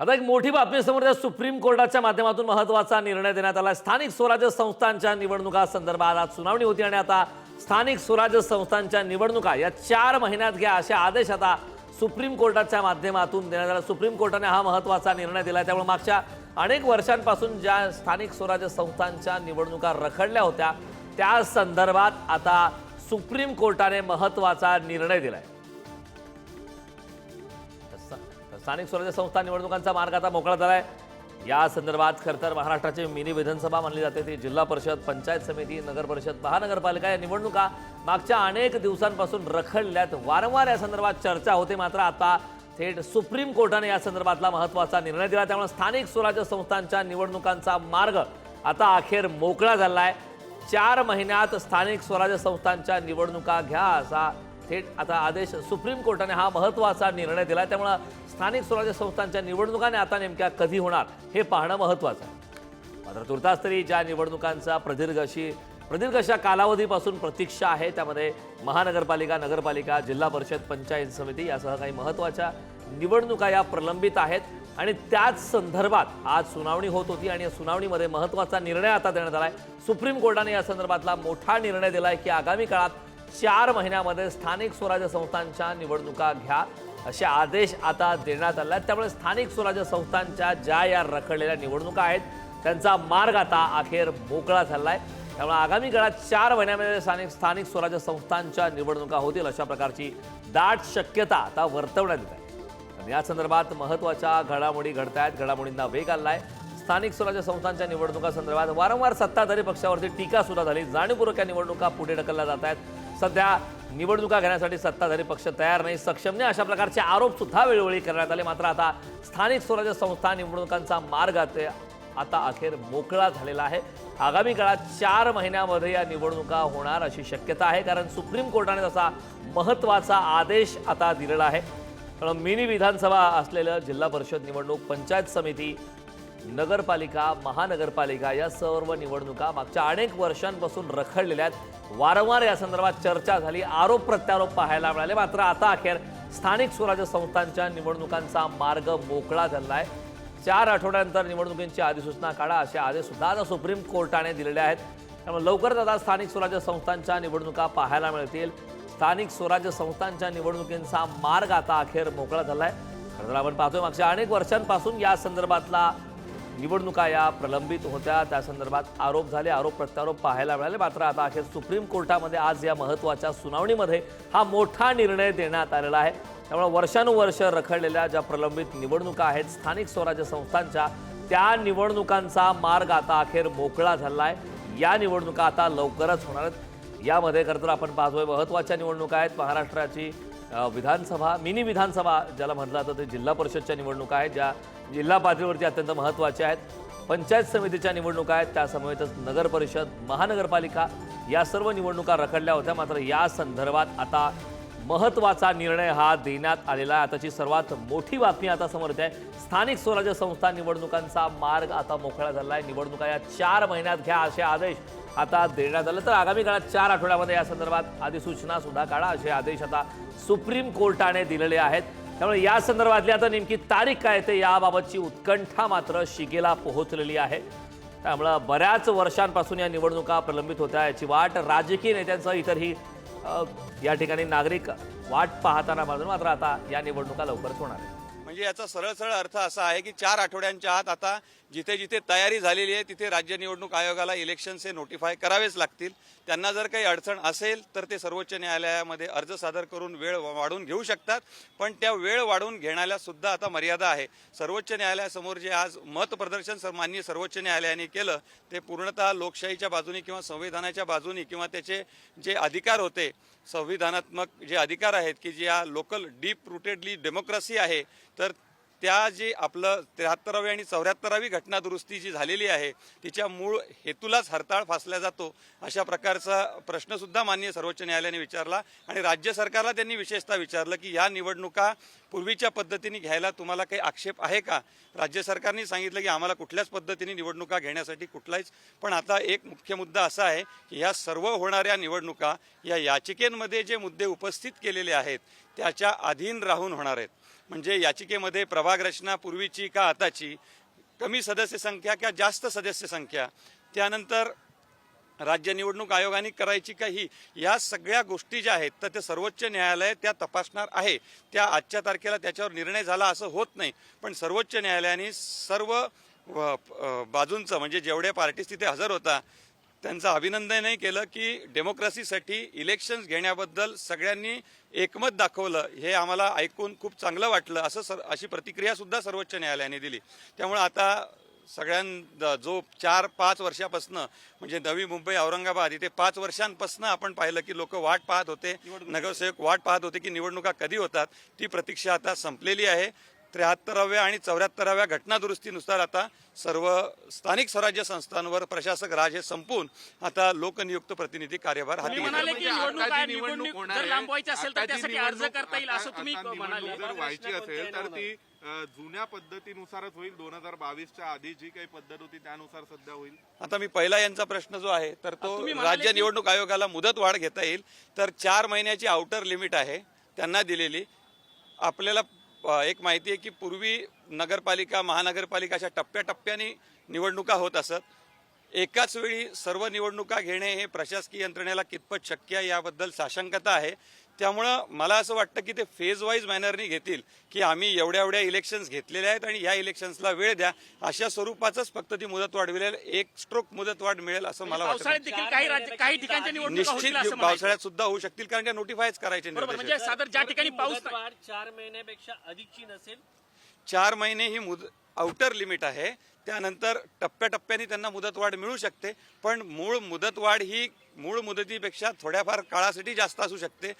आता एक मोठी बातमी समोर सुप्रीम कोर्टाच्या माध्यमातून महत्त्वाचा निर्णय देण्यात आला. स्थानिक स्वराज्य संस्थांच्या निवडणुका संदर्भात आज सुनावणी होती आणि आता स्थानिक स्वराज्य संस्थांच्या निवडणुका या चार महिन्यात घ्या असे आदेश आता सुप्रीम कोर्टाच्या माध्यमातून देण्यात आला. सुप्रीम कोर्टाने हा महत्त्वाचा निर्णय दिला. त्यामुळे मागच्या अनेक वर्षांपासून ज्या स्थानिक स्वराज्य संस्थांच्या निवडणुका रखडल्या होत्या त्या संदर्भात आता सुप्रीम कोर्टाने महत्त्वाचा निर्णय दिला आहे स्थानिक स्वराज्य संस्था निवडणुकांचा मार्ग आता मोकळा झालाय. या संदर्भात खरं तर महाराष्ट्राची मिनी विधानसभा मानली जाते. ती जिल्हा परिषद पंचायत समिती नगर परिषद महानगरपालिका या निवडणुका मागच्या अनेक दिवसांपासून रखडल्यात. वारंवार या संदर्भात चर्चा होते. मात्र आता थेट सुप्रीम कोर्टाने या संदर्भातला महत्त्वाचा निर्णय दिला. त्यामुळे स्थानिक स्वराज्य संस्थांच्या निवडणुकांचा मार्ग आता अखेर मोकळा झाला आहे चार महिन्यात स्थानिक स्वराज्य संस्थांच्या निवडणुका घ्या असा थेट आता आदेश सुप्रीम कोर्टाने हा महत्त्वाचा निर्णय दिला त्यामुळं स्थानिक स्वराज्य संस्थांच्या निवडणुकाने आता नेमक्या कधी होणार हे पाहणं महत्वाचं आहे. मात्र तुर्तास तरी ज्या निवडणुकांचा प्रदीर्घ अशी प्रदीर्घ अशा कालावधीपासून प्रतीक्षा आहे त्यामध्ये महानगरपालिका नगरपालिका जिल्हा परिषद पंचायत समिती यासह काही महत्त्वाच्या निवडणुका या प्रलंबित आहेत आणि त्याच संदर्भात आज सुनावणी होत होती आणि या सुनावणीमध्ये महत्त्वाचा निर्णय आता देण्यात आला आहे सुप्रीम कोर्टाने या संदर्भातला मोठा निर्णय दिला आहे की आगामी काळात चार महिन्यामध्ये स्थानिक स्वराज्य संस्थांच्या निवडणुका घ्या असे आदेश आता देण्यात आले आहेत. त्यामुळे स्थानिक स्वराज्य संस्थांच्या ज्या या रखडलेल्या निवडणुका आहेत त्यांचा मार्ग आता अखेर मोकळा झाला आहे त्यामुळे आगामी काळात चार महिन्यामध्ये स्थानिक स्थानिक स्वराज्य संस्थांच्या निवडणुका होतील अशा प्रकारची दाट शक्यता आता वर्तवण्यात येत आहे. आणि या संदर्भात महत्त्वाच्या घडामोडी घडत आहेत घडामोडींना वेग आला आहे स्थानिक स्वराज्य संस्थांच्या निवडणुका संदर्भात वारंवार सत्ताधारी पक्षावरती टीका सुद्धा झाली. जाणीवपूर्वक या निवडणुका पुढे ढकलल्या जात आहेत. सध्या निवडणुका घेण्यासाठी सत्ताधारी पक्ष तयार नाही. सक्षम नाही अशा प्रकारचे आरोप सुद्धा वेळोवेळी करण्यात आले. मात्र आता स्थानिक स्वराज्य संस्था निवडणुकांचा मार्ग आता अखेर मोकळा झालेला आहे. आगामी काळात चार महिन्यामध्ये या निवडणुका होणार अशी शक्यता आहे. कारण सुप्रीम कोर्टाने तसा महत्त्वाचा आदेश आता दिलेला आहे. मिनी विधानसभा असलेलं जिल्हा परिषद निवडणूक पंचायत समिती नगरपालिका महानगरपालिका या सर्व निवडणुका मागच्या अनेक वर्षांपासून रखडलेल्या आहेत. वारंवार या संदर्भात चर्चा झाली. आरोप प्रत्यारोप पाहायला मिळाले. मात्र आता अखेर स्थानिक स्वराज्य संस्थांच्या निवडणुकांचा मार्ग मोकळा झाला आहे चार आठवड्यानंतर निवडणुकींची अधिसूचना काढा असे आदेश सुद्धा आता सुप्रीम कोर्टाने दिलेले आहेत. त्यामुळे लवकरच आता स्थानिक स्वराज्य संस्थांच्या निवडणुका पाहायला मिळतील. स्थानिक स्वराज्य संस्थांच्या निवडणुकींचा मार्ग आता अखेर मोकळा झाला आहे खरं तर आपण पाहतोय मागच्या अनेक वर्षांपासून या संदर्भातला निवडणुका या प्रलंबित होत्या. त्या संदर्भात आरोप झाले. आरोप प्रत्यारोप पाहायला मिळाले. मात्र आता अखेर सुप्रीम कोर्टामध्ये आज या महत्त्वाच्या सुनावणीमध्ये हा मोठा निर्णय देण्यात आलेला आहे. त्यामुळे वर्षानुवर्ष रखडलेल्या ज्या प्रलंबित निवडणुका आहेत स्थानिक स्वराज्य संस्थांच्या त्या निवडणुकांचा मार्ग आता अखेर मोकळा झाला आहे या निवडणुका आता लवकरच होणार आहेत. यामध्ये खरं तर आपण पाहतोय महत्त्वाच्या निवडणुका आहेत. महाराष्ट्राची विधानसभा मिनी विधानसभा ज्याला म्हटलं जातं ते जिल्हा परिषदच्या निवडणुका आहेत ज्या जिल्हा पातळीवरती अत्यंत महत्त्वाच्या आहेत. पंचायत समितीच्या निवडणुका आहेत. त्यासमवेतच नगर परिषद महानगरपालिका या सर्व निवडणुका रखडल्या होत्या. मात्र या संदर्भात आता महत्त्वाचा निर्णय हा देण्यात आलेला आहे. आताची सर्वात मोठी बातमी आता समोर येते. आहे स्थानिक स्वराज्य संस्था निवडणुकांचा मार्ग आता मोकळा झाला आहे. निवडणुका या चार महिन्यात घ्या असे आदेश आता देण्यात आले. तर आगामी काळात चार आठवड्यामध्ये या संदर्भात अधिसूचना सुद्धा काढा असे आदेश आता सुप्रीम कोर्टाने दिलेले आहेत. त्यामुळे या संदर्भातली आता नेमकी तारीख काय ते याबाबतची उत्कंठा मात्र शिगेला पोहोचलेली आहे. त्यामुळं बऱ्याच वर्षांपासून या निवडणुका प्रलंबित होत्या. याची वाट राजकीय नेत्यांसह इतरही या ठिकाणी नागरिक वाट पाहताना मात्र मात्र आता या निवडणुका लवकरच होणार आहेत. म्हणजे याचा सरळ सरळ अर्थ असा आहे की चार आठवड्यांच्या आत आता जिथे जिथे तयारी झालेली आहे तिथे राज्य निवडणूक आयोगाला इलेक्शन्स हे नोटिफाय करावेच लागतील. त्यांना जर काही अडचण असेल तर ते सर्वोच्च न्यायालयामध्ये अर्ज सादर करून वेळ वाढून घेऊ शकतात. पण त्या वेळ वाढून घेण्याला सुद्धा आता मर्यादा आहे. सर्वोच्च न्यायालयासमोर जे आज मत प्रदर्शन सर- माननीय सर्वोच्च न्यायालयाने केलं ते पूर्णतः लोकशाहीच्या बाजूने किंवा संविधानाच्या बाजूने किंवा त्याचे जे अधिकार होते संविधानात्मक जे अधिकार आहेत की जे या लोकल डीप रुटेडली डेमोक्रेसी आहे तर त्या जे आपलं त्र्याहत्तरावी आणि चौऱ्याहत्तरावी घटना दुरुस्ती जी झालेली आहे तिच्या मूळ हेतूलाच हरताळ फासला जातो अशा प्रकारचा प्रश्नसुद्धा मान्य सर्वोच्च न्यायालयाने विचारला आणि राज्य सरकारला त्यांनी विशेषतः विचारलं की या निवडणुका पूर्वीच्या पद्धतीने घ्यायला तुम्हाला काही आक्षेप आहे का? राज्य सरकारने सांगितलं की आम्हाला कुठल्याच पद्धतीने निवडणुका घेण्यासाठी कुठलाच पण आता एक मुख्य मुद्दा असा आहे की ह्या सर्व होणाऱ्या निवडणुका या याचिकेमध्ये जे मुद्दे उपस्थित केलेले आहेत त्याच्या अधीन राहून होणार आहेत. म्हणजे याचिकेमध्ये प्रभाग रचना पूर्वीची का आताची? कमी सदस्य संख्या किंवा जास्त सदस्य संख्या? त्यानंतर राज्य निवडणूक आयोगाने करायची का ही या सगळ्या गोष्टी ज्या आहेत तर ते सर्वोच्च न्यायालय त्या तपासणार आहे. त्या आजच्या तारखेला त्याच्यावर निर्णय झाला असं होत नाही. पण सर्वोच्च न्यायालयाने सर्व बाजूंचं म्हणजे जेवढ्या पार्टीज तिथे हजर होता त्यांचं अभिनंदनही केलं की डेमोक्रेसीसाठी इलेक्शन्स घेण्याबद्दल सगळ्यांनी एकमत दाखवलं. हे आम्हाला ऐकून खूप चांगलं वाटलं. असं सर अशी प्रतिक्रियासुद्धा सर्वोच्च न्यायालयाने दिली. त्यामुळे आता सगळ्यां जो चार पाच वर्षापासनं म्हणजे नवी मुंबई औरंगाबाद इथे पाच वर्षांपासनं आपण पाहिलं की लोक वाट पाहत होते नगरसेवक वाट पाहत होते की निवडणुका कधी होतात ती प्रतीक्षा आता संपलेली आहे. त्र्याहत्तराव्या आणि चौऱ्याहत्तराव्या घटनादुरुस्तीनुसार आता सर्व स्थानिक स्वराज्य संस्थांवर प्रशासक राज हे संपून आता लोकनियुक्त प्रतिनिधी कार्यभार हाती तुम्ही घेतला. म्हणाले की निवडणूक आता आहे जी निवडणूक होणार जर आहे, लांबवायची असेल तर आता जी त्यासाठी अर्ज निवडणूक- करता येईल असं आता- तुम्ही आता म्हणाले. निवडणूक जर व्हायची असेल तर ती जुन्या पद्धतीनुसारच होईल. दोन हजार बावीसच्या आधी जी काही पद्धत होती त्यानुसार सध्या होईल. आता मी पहिला यांचा प्रश्न जो आहे तर तो राज्य निवडणूक आयोगाला मुदत वाढ घेता येईल. तर चार महिन्याची आउटर लिमिट आहे त्यांना दिलेली. आपल्याला एक माहिती आहे की पूर्वी नगरपालिका महानगरपालिका अशा टप्प्याटप्प्याने निवडणुका होत असत. एकाच वेळी सर्व निवडणुका घेणे हे प्रशासकीय यंत्रणेला कितपत शक्य आहे याबद्दल साशंकता आहे. त्यामुळं मला असं वाटतं की ते फेज वाईज मॅनरनी घेतील की आम्ही एवढ्या एवढ्या इलेक्शन्स घेतलेल्या आहेत आणि या इलेक्शन्सला वेळ द्या. अशा स्वरूपाचंच फक्त ती मुदत वाढ मिळेल एक स्ट्रोक मुदत वाढ मिळेल असं मला वाटतं. पावसाळ्यात देखील काही राज्य काही ठिकाणच्या निवडणुका निश्चित. पावसाळ्यात सुद्धा होऊ शकतील कारण त्या नोटिफायच करायचे म्हणजे ज्या ठिकाणी पाऊस चार महिन्यापेक्षा अधिकची नसेल? चार महिने ही मुद आउटर लिमिट आहे. त्यानंतर टप्प्याटप्प्याने त्यांना मुदतवाढ मिळू शकते पण मूळ मुदतवाढ ही मूळ मुदतीपेक्षा थोड्याफार काळासाठी जास्त असू शकते.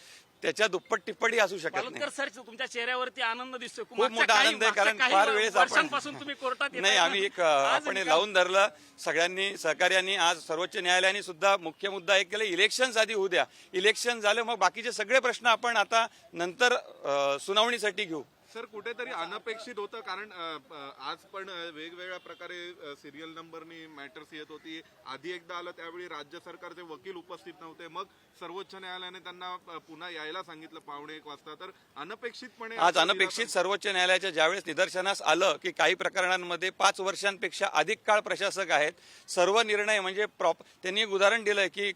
त्याच्या दुप्पट टिप्पणी असू शकत नाही. सर तुमच्या चेहऱ्यावरती आनंद दिसतोय. खूप मागच्या मोठा काही- आनंद आहे मागच्या कारण काही फार वेळेस आपण वर्षांपासून तुम्ही कोर्टात येताय नाही ना. आम्ही एक आज आपण हे निकाल- लावून धरलं. सगळ्यांनी सहकार्यांनी आज सर्वोच्च न्यायालयाने सुद्धा मुख्य मुद्दा एक केला इलेक्शन आधी होऊ द्या. इलेक्शन झालं मग बाकीचे सगळे प्रश्न आपण आता नंतर अं, सुनावणीसाठी घेऊ. सर कुठेतरी अनपेक्षित होतं कारण आज पण वेगवेगळ्या प्रकारे सिरियल नंबरनी मॅटर्स येत होती. आधी एकदा आलं त्यावेळी राज्य सरकारचे वकील उपस्थित नव्हते. मग सर्वोच्च न्यायालयाने त्यांना पुन्हा यायला सांगितलं पावणे एक वाजता. तर अनपेक्षितपणे आज अनपेक्षित सर्वोच्च न्यायालयाच्या ज्यावेळेस निदर्शनास आलं की काही प्रकरणांमध्ये पाच वर्षांपेक्षा अधिक काळ प्रशासक आहेत. सर्व निर्णय म्हणजे प्रॉप त्यांनी एक उदाहरण दिलंय की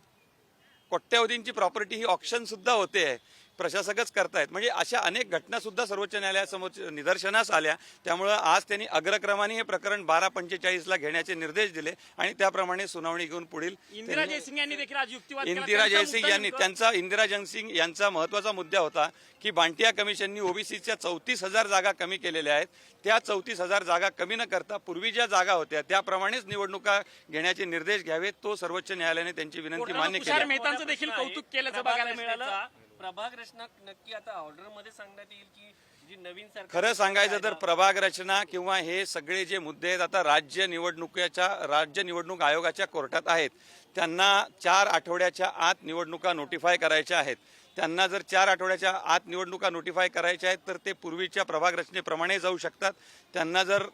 कोट्यावधींची प्रॉपर्टी ही ऑप्शन सुद्धा होते. आहे प्रशासकच करतायत. म्हणजे अशा अनेक घटना सुद्धा सर्वोच्च न्यायालयासमोर निदर्शनास आल्या. त्यामुळं आज त्यांनी अग्रक्रमाने हे प्रकरण बारा पंचेचाळीसला घेण्याचे निर्देश दिले आणि त्याप्रमाणे सुनावणी घेऊन पुढील इंदिरा जयसिंग यांनी देखील आज युक्तिवाद केला. इंदिरा जयसिंग यांनी त्यांचा इंदिरा जयसिंग यांचा महत्त्वाचा मुद्दा होता की बांटिया कमिशननी ओबीसीच्या चौतीस हजार जागा कमी केलेल्या आहेत. त्या चौतीस हजार जागा कमी न करता पूर्वी ज्या जागा होत्या त्याप्रमाणेच निवडणुका घेण्याचे निर्देश घ्यावेत तो सर्वोच्च न्यायालयाने त्यांची विनंती मान्य केली मेहतांचं देखील कौतुक केल्याचं प्रभाग बघायला मिळालं. प्रभाग रचना नक्की आता ऑर्डरमध्ये सांगण्यात येईल की जी नवीन खरं सांगायचं तर प्रभाग रचना किंवा हे सगळे जे मुद्दे आहेत आता राज्य निवडणुकीच्या राज्य निवडणूक आयोगाच्या कोर्टात आहेत. त्यांना चार आठवड्याच्या आत निवडणुका नोटिफाय करायच्या आहेत. त्यांना जर चार आठवड्याच्या आत निवडणुका नोटिफाय करायच्या आहेत तर ते पूर्वीच्या प्रभाग रचनेप्रमाणे जाऊ शकतात. त्यांना जर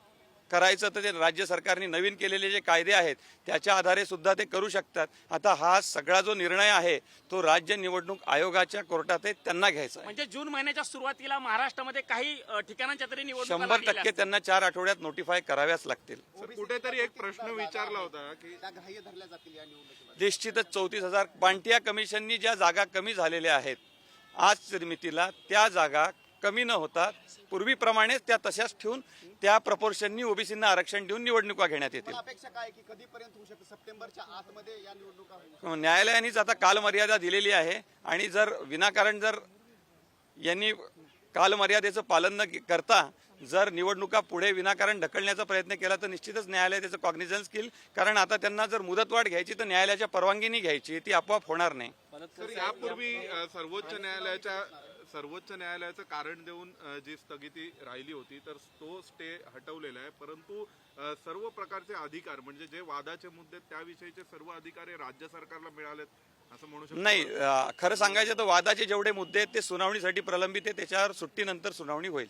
करायचं तर ते राज्य सरकारने नवीन केलेले जे कायदे आहेत त्याच्या आधारे सुद्धा ते करू शकतात. आता हा सगळा जो निर्णय आहे तो राज्य निवडणूक आयोगाच्या कोर्टात आहे त्यांना घ्यायचा म्हणजे जून महिन्याच्या सुरुवातीला महाराष्ट्रामध्ये काही ठिकाणांच्या तरी निवडणुका शंभर टक्के. त्यांना चार आठवड्यात नोटिफाय कराव्याच लागतील. कुठेतरी एक प्रश्न विचारला होता की निश्चितच चौतीस हजार बांटिया कमिशननी ज्या जागा कमी झालेल्या आहेत आज मितीला त्या जागा कमी न होता पूर्वीप्रमाणेच त्या तशाच ठेवून त्या प्रपोर्शननी ओबीसींना आरक्षण देऊन निवडणुका घेण्यात येतील. अपेक्षा काय की कधीपर्यंत होऊ शकतं? सप्टेंबरच्या आतमध्ये या निवडणुका होईल. न्यायालयानेच आता कालमर्यादा दिलेली आहे आणि जर विनाकारण जर यांनी कालमर्यादेचं पालन न करता जर निवडणुका पुढे विनाकारण ढकलण्याचा प्रयत्न केला तर निश्चितच न्यायालय त्याचं कॉग्निझन्स घेईल. कारण आता त्यांना जर मुदतवाढ घ्यायची तर न्यायालयाच्या परवानगीने घ्यायची. ती आपोआप होणार नाही. तर यापूर्वी सर्वोच्च न्यायालयाच्या सर्वोच्च न्यायालयाचं कारण देऊन जी स्थगिती राहिली होती तर तो स्टे हटवलेला आहे. परंतु सर्व प्रकारचे अधिकार म्हणजे जे वादाचे मुद्दे त्याविषयीचे सर्व अधिकार हे राज्य सरकारला मिळालेत असं म्हणू शकतो नाही खरं सांगायचं तर वादाचे जेवढे मुद्दे आहेत ते सुनावणीसाठी प्रलंबित आहे त्याच्यावर सुट्टीनंतर सुनावणी होईल.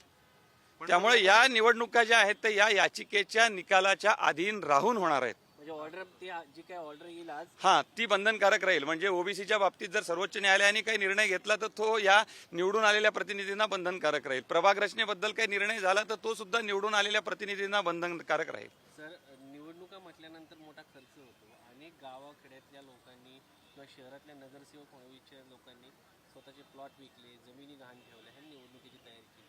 त्यामुळे या निवडणुका ज्या आहेत त्या या याचिकेच्या निकालाच्या अधीन राहून होणार आहेत. ऑर्डर ती आ- जी काय ऑर्डर येईल आज हा ती बंधनकारक राहील. म्हणजे ओबीसीच्या बाबतीत जर सर्वोच्च न्यायालयाने काही निर्णय घेतला तर तो या निवडून आलेल्या प्रतिनिधींना बंधनकारक राहील. प्रभाग रचनेबद्दल काही निर्णय झाला तर तो सुद्धा निवडून आलेल्या प्रतिनिधींना बंधनकारक राहील. सर निवडणुका म्हटल्यानंतर मोठा खर्च होतो. अनेक गावाखेड्यातल्या लोकांनी किंवा शहरातल्या नगरसेवक लोकांनी स्वतःचे प्लॉट विकले जमिनी गहाण ठेवल्या ह्या निवडणुकीची तयारी केली.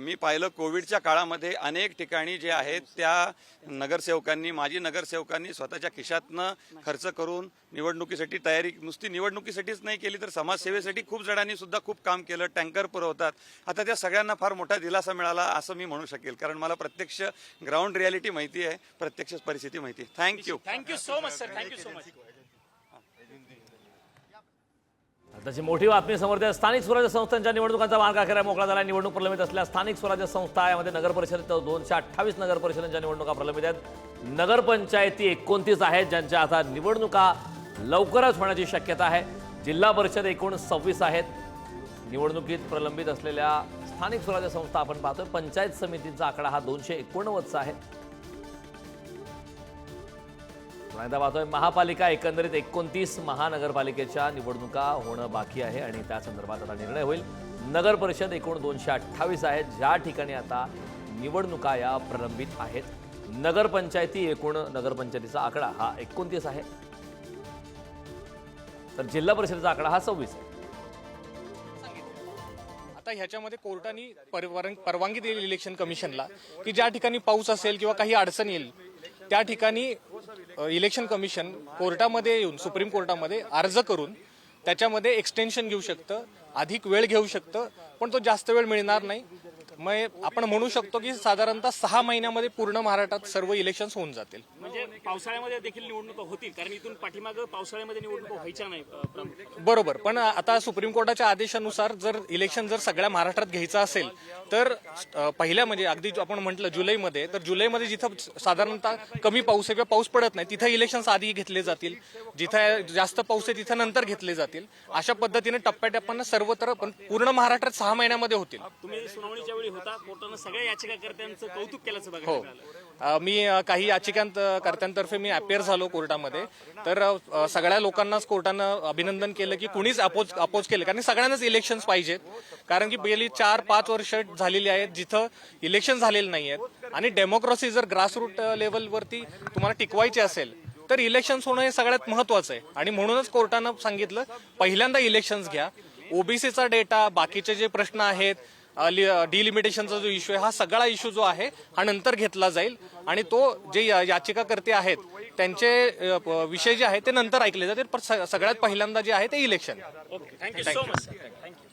मी पाहिलं कोविडच्या काळामध्ये अनेक ठिकाणी जे आहेत त्या नगरसेवकांनी माजी नगरसेवकांनी स्वतःच्या खिशातनं खर्च करून निवडणुकीसाठी तयारी नुसती निवडणुकीसाठीच नाही केली तर समाजसेवेसाठी खूप जणांनी सुद्धा खूप काम केलं टँकर पुरवतात. आता त्या सगळ्यांना फार मोठा दिलासा मिळाला असं मी म्हणू शकेल कारण मला प्रत्यक्ष ग्राउंड रियालिटी माहिती आहे प्रत्यक्ष परिस्थिती माहिती आहे. Thank you thank you so much sir thank you so much तशी मोठी बातमी समोर त्या स्थानिक स्वराज्य संस्थांच्या निवडणुकांचा मार्ग अखेर मोकळा झाला. निवडणूक प्रलंबित असल्या स्थानिक स्वराज्य संस्था यामध्ये नगर परिषद दोनशे अठ्ठावीस नगर परिषदांच्या निवडणुका प्रलंबित आहेत. नगरपंचायती एकोणतीस आहेत. ज्यांच्या आता निवडणुका लवकरच होण्याची शक्यता आहे. जिल्हा परिषद एकूण सव्वीस आहेत. निवडणुकीत प्रलंबित असलेल्या स्थानिक स्वराज्य संस्था आपण पाहतोय. पंचायत समितीचा आकडा हा दोनशे एकोणनव्वदचा आहे. पुन्हा पाहतोय महापालिका एकंदरीत एकोणतीस महानगरपालिकेच्या निवडणुका होणं बाकी आहे आणि त्या संदर्भात आता निर्णय होईल. नगर परिषद एकूण दोनशे अठ्ठावीस आहेत. ज्या ठिकाणी आता निवडणुका या प्रलंबित आहेत. नगरपंचायती एकूण नगरपंचायतीचा आकडा हा एकोणतीस आहे. तर जिल्हा परिषदेचा आकडा हा सव्वीस आहे. आता ह्याच्यामध्ये कोर्टाने परवानगी दिली इलेक्शन कमिशनला की ज्या ठिकाणी पाऊस असेल किंवा काही अडचण येईल त्या ठिकाणी इलेक्शन कमिशन कोर्टामध्ये येऊन सुप्रीम कोर्टामध्ये अर्ज करून त्याच्यामध्ये एक्सटेन्शन घेऊ शकतं अधिक वेळ घेऊ शकतं पण तो जास्त वेळ मिळणार नाही. मग आपण म्हणू शकतो की साधारणतः सहा महिन्यामध्ये पूर्ण महाराष्ट्रात सर्व इलेक्शन होऊन जातील. म्हणजे पावसाळ्यामध्ये देखील निवडणुका होतील कारण इथून पाठीमागं पावसाळ्यामध्ये निवडणुका व्हायच्या नाही. बरोबर. पण आता सुप्रीम कोर्टाच्या आदेशानुसार जर इलेक्शन जर सगळ्या महाराष्ट्रात घ्यायचं असेल तर पहिल्या म्हणजे अगदी आपण म्हटलं जुलैमध्ये तर जुलैमध्ये जिथं साधारणतः कमी पाऊस आहे किंवा पाऊस पडत नाही तिथं इलेक्शन्स आधी घेतले जातील. जिथं जास्त पाऊस आहे तिथं नंतर घेतले जातील. अशा पद्धतीने टप्प्याटप्प्यानं सर्वत्र पण पूर्ण महाराष्ट्रात सहा महिन्यामध्ये होतील. तुम्ही सुनावणीच्या वेळी होता. कोर्टानं सगळ्या याचिकाकर्त्यांचं कौतुक केल्याचं हो. बघायला मिळालं. अ, मी काही याचिकांत कर्त्यांतर्फे मी अपेअर झालो कोर्टामध्ये. तर सगळ्या लोकांनाच कोर्टानं अभिनंदन केलं की कुणीच अपोज अपोज केलं. कारण सगळ्यांनाच इलेक्शन्स पाहिजेत. कारण की गेली चार पाच वर्ष झालेली आहेत जिथं इलेक्शन झालेले नाही आहेत. आणि डेमोक्रेसी जर ग्रासरूट लेवलवरती तुम्हाला टिकवायची असेल तर इलेक्शन्स होणं हे सगळ्यात महत्वाचं आहे. आणि म्हणूनच कोर्टानं सांगितलं पहिल्यांदा इलेक्शन्स घ्या. ओबीसीचा डेटा बाकीचे जे प्रश्न आहेत डिलिमिटेशनचा जो इश्यू आहे हा सगळा इश्यू जो आहे हा नंतर घेतला जाईल. आणि तो जे या- याचिकाकर्ते आहेत त्यांचे विषय जे आहेत ते नंतर ऐकले जातील. पण स- सगळ्यात पहिल्यांदा जे आहे ते election okay thank you so much sir thank you